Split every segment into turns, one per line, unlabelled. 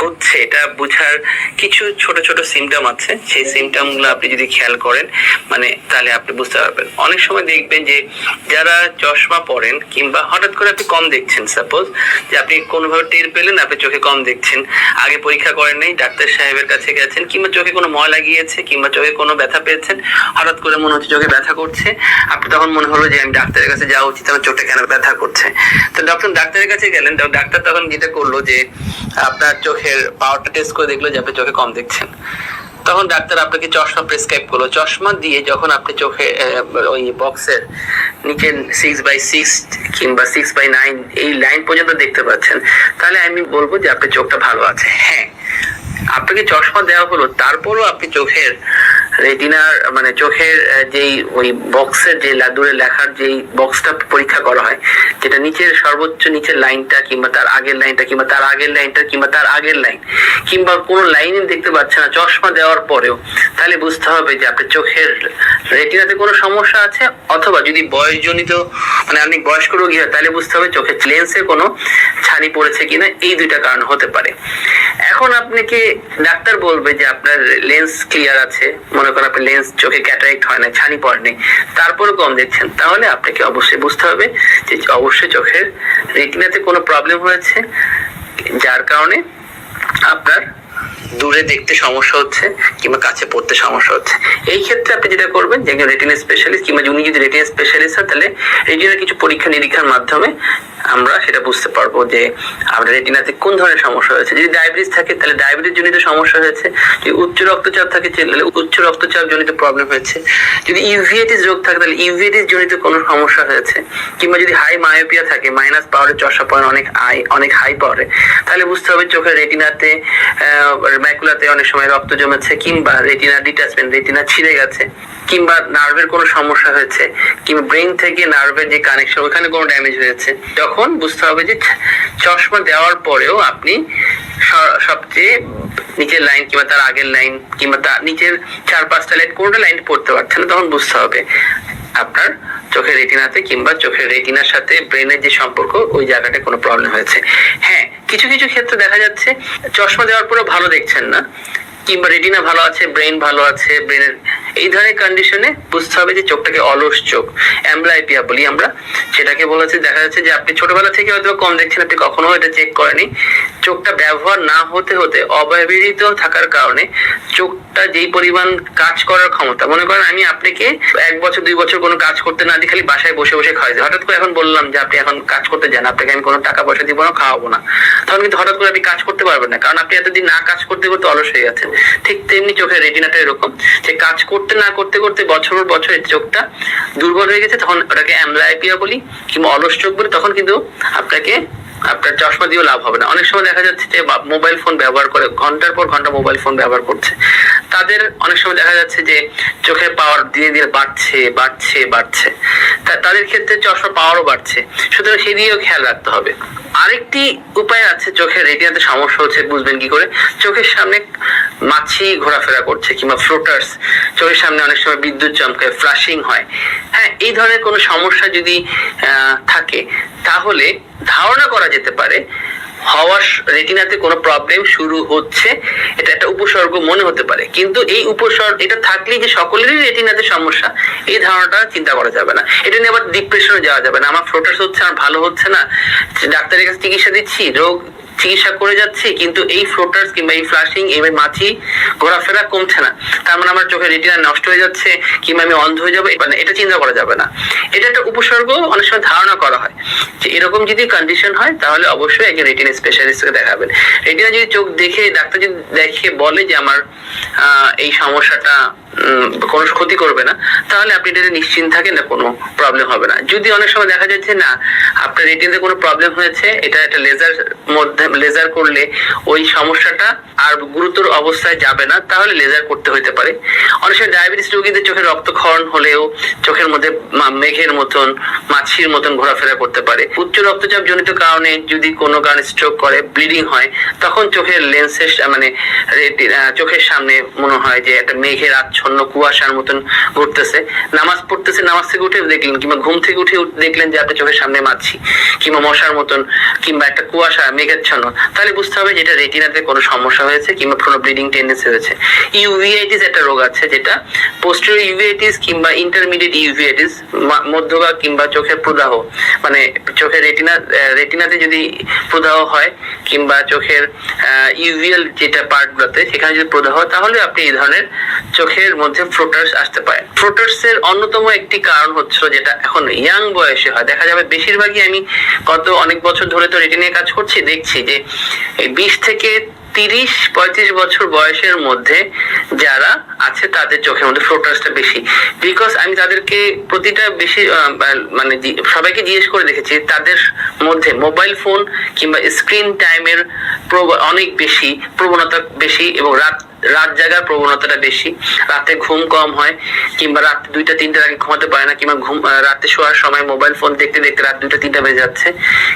হচ্ছে এটা বোঝার কিছু ছোট ছোট সিমটম আছে। সেই সিমটমগুলো আপনি যদি খেয়াল করেন মানে তাহলে আপনি বুঝতে পারবেন। অনেক সময় দেখবেন যে যারা চশমা পরেন কিংবা হঠাৎ করে আপনি কম দেখছেন সাপোজ যে আপনি কোনোভাবে টের পেলেন, আপনি চোখে কম দেখছেন। আগে পরীক্ষা করেন নাই, ডাক্তার সাহেবের কাছে গেছেন, কিংবা চোখে কোনো ময়লা গিয়েছে, কিংবা চোখে কোনো ব্যথা পেয়েছেন, হঠাৎ করে মনে হচ্ছে চোখে ব্যথা করছে। আপনি তখন মনে হলো যে আমি ডাক্তারের কাছে যাওয়া উচিত, আমার চোখটা কেন ব্যথা করছে? তো ডক্টর ডাক্তারের কাছে গেলেন ডাক্তার তখন যেটা করল যে আপনার চোখের পাওয়ারটা টেস্ট করে দেখল যে আপনি চোখে কম দেখছেন। তখন ডাক্তার আপনাকে চশমা প্রেসক্রাইব করল। চশমা দিয়ে যখন আপনি চোখে ওই বক্সের নিচে সিক্স বাই সিক্স কিংবা সিক্স বাই নাইন এই লাইন পর্যন্ত দেখতে পাচ্ছেন, তাহলে আমি বলব যে আপনার চোখটা ভালো আছে। হ্যাঁ আপনাকে চশমা দেওয়া হলো, তারপরও আপনি চোখের রেটিনার মানে চোখের যেই ওই বক্সের যে লাদুরে লেখার যেই বক্সটা পরীক্ষা করা হয়, যেটা নিচের সর্বোচ্চ নিচের লাইনটা কিংবা তার আগের লাইনটা কিংবা তার আগের লাইনটা কিংবা তার আগের লাইন, কিংবা কোনো লাইনই দেখতে পাচ্ছে না, চশমা দেওয়ার পরেও। তাহলে বুঝতে হবে যে আপনার চোখের রেটিনাতে কোনো সমস্যা আছে? অথবা যদি বয়সজনিত মানে আপনি বয়স্ক রোগী হয়, তাহলে বুঝতে হবে চোখের লেন্সে কোনো ছানি পড়েছে কিনা? এই দুইটা কারণ হতে পারে। এখন আপনাকে ডাক্তার বলবে যে আপনার লেন্স ক্লিয়ার আছে। মনে করেন আপনার লেন্স চোখে ক্যাটারেক্ট হয় না, ছানি পড়েনি তারপরে কম দেখছেন। তাহলে আপনাকে অবশ্যই বুঝতে হবে যে অবশ্যই চোখের রেটিনাতে কোনো প্রবলেম হয়েছে, যার কারণে আপনার দূরে দেখতে সমস্যা হচ্ছে কিংবা কাছে পড়তে সমস্যা হচ্ছে। এই ক্ষেত্রে আপনি যেটা করবেন যে একজন রেটিনা স্পেশালিস্ট কিংবা উনি যদি রেটিনা স্পেশালিস্ট হয় তাহলে রেটিনার কিছু পরীক্ষা নিরীক্ষার মাধ্যমে আমরা সেটা বুঝতে পারব যে আপনার রেটিনাতে কোন ধরনের সমস্যা হয়েছে। যদি ডায়াবেটিস থাকে, তাহলে ডায়াবেটিস জনিত সমস্যা হয়েছে। যদি উচ্চ রক্তচাপ থাকে, তাহলে উচ্চ রক্তচাপ জনিত প্রবলেম হয়েছে। যদি ইউভিএটিস রোগ থাকে, তাহলে ইউভিএটিস জনিত কোনো সমস্যা হয়েছে। কিংবা যদি হাই মায়োপিয়া থাকে মাইনাস পাওয়ারের চশমা পড়েন অনেক হাই অনেক হাই পাওয়ারে তাহলে বুঝতে হবে চোখের রেটিনাতে ম্যাকুলাতে অনেক সময় রক্ত জমেছে, কিংবা রেটিনা ডিটাচমেন্ট রেটিনা ছিঁড়ে গেছে, কিংবা নার্ভের কোনো সমস্যা হয়েছে, কিংবা ব্রেন থেকে নার্ভের যে কানেকশন ওখানে কোনো ড্যামেজ হয়েছে। তখন বুঝতে হবে যে চশমা দেওয়ার পরেও আপনি সবচেয়ে নিচের লাইন কিংবা তার আগের লাইন কিংবা তার নিচের চার পাঁচটা লাইন কোনটা লাইন পড়তে পারছেন না, তখন বুঝতে হবে আপনার চোখের রেটিনাতে কিংবা চোখের রেটিনার সাথে ব্রেনের যে সম্পর্ক, ওই জায়গাটায় কোনো প্রবলেম হয়েছে। হ্যাঁ কিছু কিছু ক্ষেত্রে দেখা যাচ্ছে, চশমা দেওয়ার পরেও ভালো দেখছেন না, কিংবা রেটিনা ভালো আছে ব্রেন ভালো আছে ব্রেনের এই ধরনের কন্ডিশনে বুঝতে হবে যে চোখটাকে অলস চোখ অ্যাম্বলাইপিয়া বলি আমরা। সেটাকে বলেছে দেখা যাচ্ছে যে আপনি ছোটবেলা থেকে হয়তো কম দেখছেন, আপনি কখনো এটা চেক করেনি চোখটা ব্যবহার না হতে হতে অব্যবহৃত থাকার কারণে চোখটা যেই পরিমাণ কাজ করার ক্ষমতা, মনে করেন আমি আপনাকে এক বছর, দুই বছর কোনো কাজ করতে না দিয়ে খালি বাসায় বসে বসে খাওয়াই হঠাৎ করে এখন বললাম যে আপনি এখন কাজ করতে যান, আপনাকে আমি কোনো টাকা পয়সা দিব না, খাওয়াবো না। তখন কিন্তু হঠাৎ করে আপনি কাজ করতে পারবেন না। কারণ আপনি এতদিন না কাজ করতে করতে অলস হয়ে গেছেন ঠিক তেমনি চোখের রেটিনাটা এরকম। যে কাজ করতে না করতে করতে বছর বছর চোখটা দুর্বল হয়ে গেছে, তখন ওটাকে অ্যামলাইপিয়া বলি কিংবা অলস চোখ বলি, তখন কিন্তু আপনাকে আপনার চশমা দিয়েও লাভ হবে না। অনেক সময় দেখা যাচ্ছে যে মোবাইল ফোন ব্যবহার করে, ঘণ্টার পর ঘণ্টা মোবাইল ফোন ব্যবহার করছে। তাদের অনেক সময় দেখা যাচ্ছে যে চোখের পাওয়ার দিনে দিনে বাড়ছে বাড়ছে বাড়ছে। তাদের ক্ষেত্রে চশমা পাওয়ারও বাড়ছে। সুতরাং সেই দিকেও খেয়াল রাখতে হবে। আরেকটি উপায় আছে চোখের রেটিনাতে সমস্যা হচ্ছে, বুঝবেন কি করে? চোখের সামনে মাছি ঘোরাফেরা করছে কিংবা ফ্লোটার্স চোখের সামনে অনেক সময় বিদ্যুৎ চমকায় ফ্লাশিং হয়। হ্যাঁ এই ধরনের কোনো সমস্যা যদি থাকে, তাহলে ধারণা করা যেতে পারে হওয়ার রেটিনাতে কোনো প্রবলেম শুরু হচ্ছে, এটা একটা উপসর্গ মনে হতে পারে। কিন্তু এই উপসর্গ, এটা থাকলেই যে সকলেরই রেটিনাতে সমস্যা, এই ধারণাটা চিন্তা করা যাবে না। এটা নিয়ে আবার ডিপ্রেশনে যাওয়া যাবে না। আমার ফ্লোটাস হচ্ছে, আমার ভালো হচ্ছে না। ডাক্তারের কাছে চিকিৎসা দিচ্ছি, রোগ চিকিৎসা করে যাচ্ছি, কিন্তু এই ফ্লোটার্স কিংবা এই ফ্লাশিং এই মাছি ঘোরাফেরা কমছে না। তার মানে আমার চোখের রেটিনা নষ্ট হয়ে যাচ্ছে, কিংবা আমি অন্ধ হয়ে যাব মানে এটা চিন্তা করা যাবে না। এটা একটা উপসর্গ, অনেক সময় ধারণা করা হয়। যে এরকম যদি কন্ডিশন হয়, তাহলে অবশ্যই একজন রেটিনা স্পেশালিস্টকে দেখাবেন। রেটিনা যদি চোখ দেখে, ডাক্তার যদি দেখে বলে যে আমার এই সমস্যাটা কোনো ক্ষতি করবে না, তাহলে আপনি এটা নিশ্চিন্ত থাকেন না, কোনো প্রবলেম হবে না। যদি অনেক সময় দেখা যাচ্ছে, না, আপনার রেটিনাতে কোনো প্রবলেম হয়েছে, এটা একটা লেজার মধ্যে লেজার করলে ওই সমস্যাটা আর গুরুতর অবস্থায় যাবে না, তাহলে লেজার করতে হতে পারে। অনেক সময় ডায়াবেটিস রোগীদের চোখে রক্তক্ষরণ হলেও চোখের মধ্যে মেঘের মতন, মাছির মতন ঘোরাফেরা করতে পারে। উচ্চ রক্তচাপ জনিত কারণে যদি কোনো কারণে স্ট্রোক করে ব্লিডিং হয়, তখন চোখের লেন্সের মানে চোখের সামনে মনে হয় যে একটা মেঘের আচ্ছ মেঘাচ্ছন্ন কুয়াশার মতন ঘুরতেছে নামাজ পড়তেছে, নামাজ থেকে উঠে দেখলেন, কিংবা ঘুম থেকে উঠে দেখলেন যে আপনার চোখের সামনে মাছি কিংবা মশার মতন, কিংবা একটা কুয়াশা, মেঘাচ্ছন্ন। তাহলে বুঝতে হবে যে এটা রেটিনাতে কোনো সমস্যা হয়েছে, কিংবা কোনো ব্লিডিং টেন্ডেন্সি হয়েছে। ইউভিআইটিস একটা রোগ আছে, যেটা পোস্টেরিয়র ইউভিআইটিস কিংবা ইন্টারমিডিয়েট ইউভিআইটিস মধ্যভাগ কিংবা চোখের প্রদাহ মানে চোখের রেটিনা রেটিনাতে যদি প্রদাহ হয়, কিংবা চোখের ইউভিএল যেটা পার্টগুলোতে সেখানে যদি প্রদাহ হয়, তাহলে আপনি এই ধরনের চোখের মধ্যে ফ্লোটার্স আসতে পারে। ফ্লোটার্স এর অন্যতম একটি কারণ হচ্ছে যেটা এখন ইয়াং বয়সে হয়। দেখা যাবে বেশিরভাগই আমি গত অনেক বছর ধরে তো রেটি নিয়ে কাজ করছি, দেখছি যে বিশ থেকে তিরিশ, পঁয়ত্রিশ বছর বয়সের মধ্যে যারা আছে তাদের চোখের মধ্যে ফ্লোটার্সটা বেশি। বিকজ আমি তাদেরকে প্রতিটা বেশি মানে সবাইকে জিজ্ঞেস করে দেখেছি, তাদের মধ্যে মোবাইল ফোন কিংবা স্ক্রিন টাইমের অনেক বেশি, প্রবণতা বেশি এবং রাত রাত জাগার প্রবণতাটা বেশি। রাতে ঘুম কম হয়, কিংবা রাত দুইটা, তিনটার আগে ঘুমাতে পারে না, কিংবা ঘুম রাতে শোয়ার সময় মোবাইল ফোন দেখতে দেখতে রাত দুইটা, তিনটা বেজে যাচ্ছে।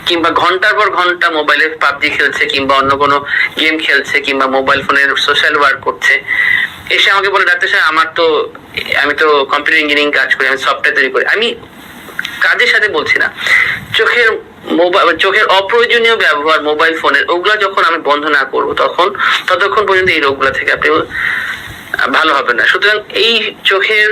কিংবা ঘণ্টার পর ঘণ্টা মোবাইলে পাবজি খেলছে, কিংবা অন্য কোনো গেম খেলছে, কিংবা মোবাইল ফোনের সোশ্যাল ওয়ার্ক করছে। এসে আমাকে বলে, ডাক্তার সাহেব আমার তো, আমি তো কম্পিউটার ইঞ্জিনিয়ারিং কাজ করি, আমি সফটওয়্যার তৈরি করি। আমি কাজের সাথে বলছি না। চোখের মোবাইল চোখের অপ্রয়োজনীয় ব্যবহার মোবাইল, ফোনের, ওগুলা যখন আমি বন্ধ না করব তখন, ততক্ষণ পর্যন্ত এই রোগগুলা থেকে আপনি ভালো হবে না। সুতরাং এই চোখের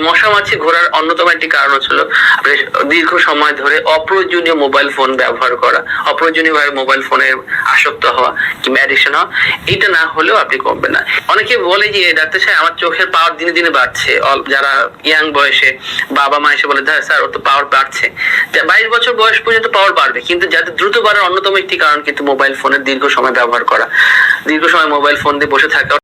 মশা মাছি ঘোরার অন্যতম একটি কারণ আপনি দীর্ঘ সময় ধরে অপ্রয়োজনীয় মোবাইল ফোন ব্যবহার করা অপ্রয়োজনীয় ভাবে মোবাইল ফোনের আসক্ত হওয়া কিংবা অ্যাডিকশন হওয়া এটা না হলেও আপনি কমবেন না। অনেকে বলে যে ডাক্তার সাহেব আমার চোখের পাওয়ার দিনে দিনে বাড়ছে। যারা ইয়াং বয়সে বাবা মা এসে বলে "হ্যাঁ, স্যার ওর তো পাওয়ার বাড়ছে। বাইশ বছর বয়স পর্যন্ত পাওয়ার বাড়বে কিন্তু যাদের দ্রুত বাড়ার অন্যতম একটি কারণ কিন্তু মোবাইল ফোনের দীর্ঘ সময় ব্যবহার করা। দীর্ঘ সময় মোবাইল ফোন দিয়ে বসে থাকা